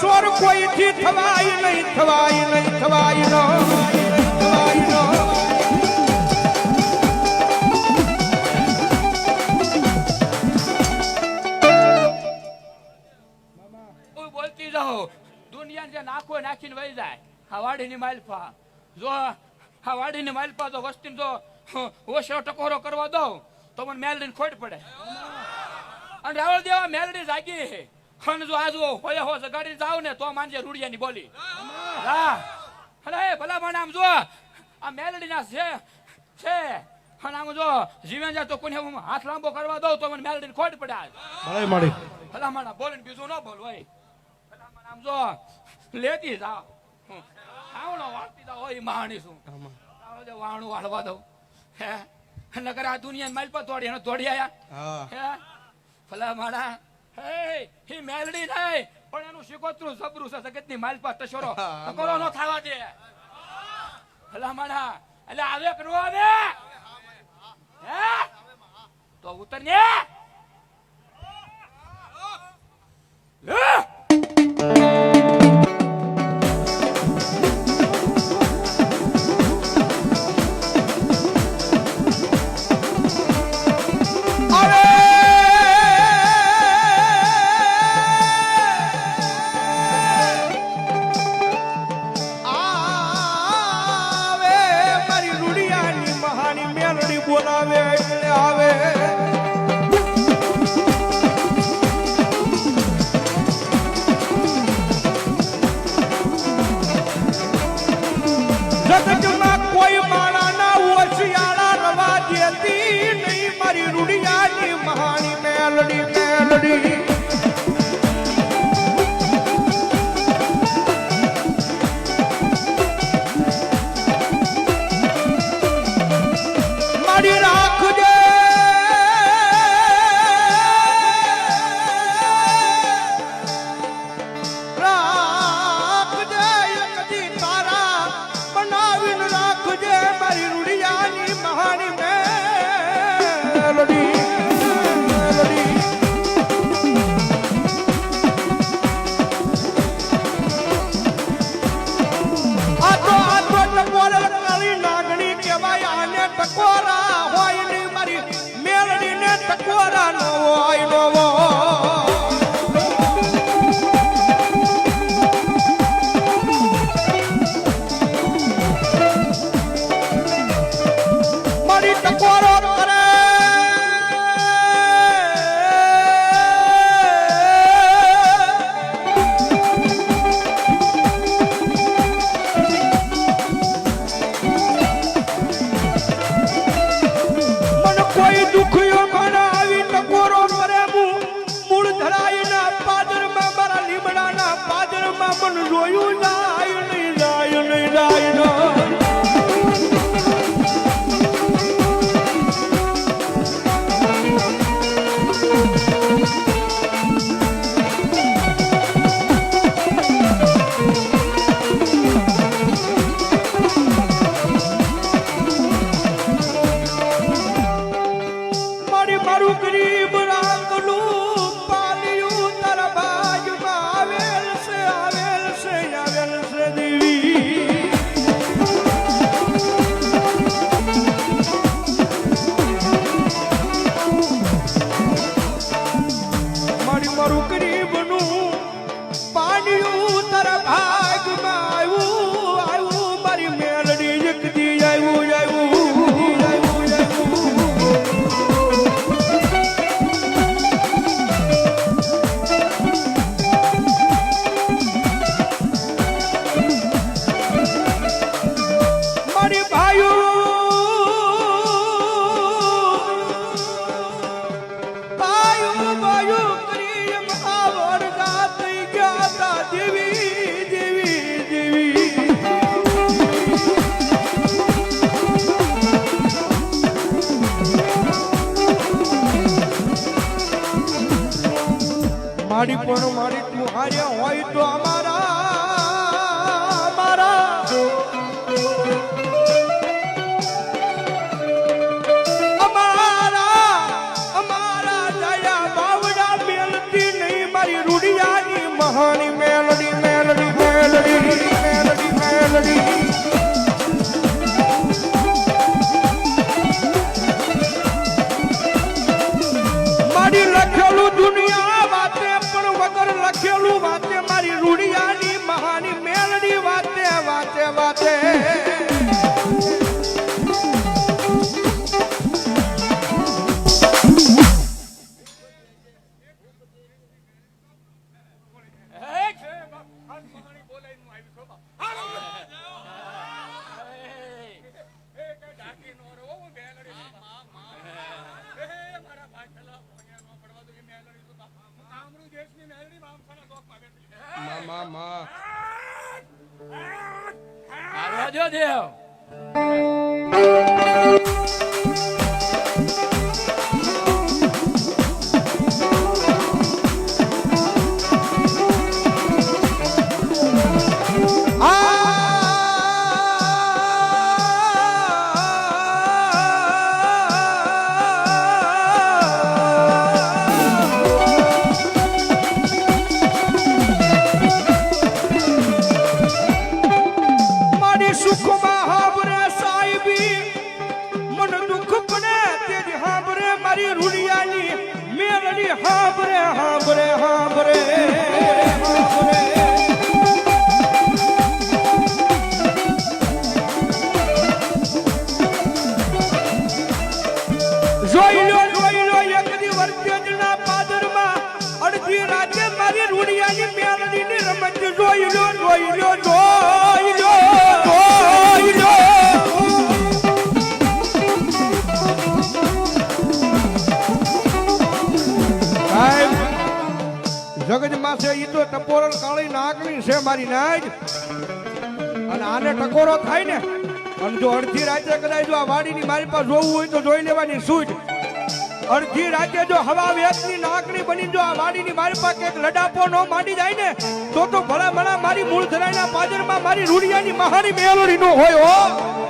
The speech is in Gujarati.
સોર કોઈથી થવાય નહીં થવાય નહીં, થવાય નો. થવાય નો હું બોલતી જાઉં દુનિયા જે નાખો નાખીને વહી જાય. હવાડીની માલફા જો હવાડીની માલફા તો વસ્તી જો ઓછો ટકોરો કરવા દઉં, તો મને મેલડીને ખોટ પડે. અને રાવળ દેવા મેલડી જાગી છે અને જો આજુ હોય હો ગાડી જાવ ને તો માનજે રૂડિયાની બોલી. હા અરે ભલા મને આમ જો આ મેલડી ના છે છે. અને આમ જો જીવન જાય તો કોને હાથ લાંબો કરવા દઉં તો મને મેલડી ખોટ પડે આજ. મળે ભલા ભલામણ બોલે બીજું ન બોલ હોય. ભલામણ આમ જો લેતી જાવ આવણો વાળતી જાવ હોય માણી શું વાણું વાળવા દઉં. હે? નકર આ દુનિયા માલ પર તોડી તોડી આયા. હે. ભલા ભલામણા હે હી મેલડી નહીં. પણ એનું શિકોતરું સબરું છે જગતની માલ ટશોરો હા, ટકોરો થાવા દે? ભલામણા એટલે આવે કે નો આવે? હે તો ઉતર ને મેલડી મેલડી પાદરમાં મન મારી પણ મારી તું હાર્યા મા હાલો જો દેવ. મેલડી હાંભરે હાબરે જગતમાં છે ઈ તો ટપોરણ કાળી નાગણી છે મારી નાજ. અને આને ટકોરો થાય ને, અને જો અડધી રાતે કદાચ જો આ વાડીની મારી પાસે જોવું હોય તો જોઈ લેવાની સૂટ અડધી રાતે જો હવા વેચની નાગણી બની જો આ વાડીની મારી પાસે કંઈક લડાપો નો માંડી જાય ને, તો તો ભલા ભલા મારી મૂળ ધરાઈના પાદરમાં મારી રૂડિયાની મહાની મેલોડી નો હોય હો.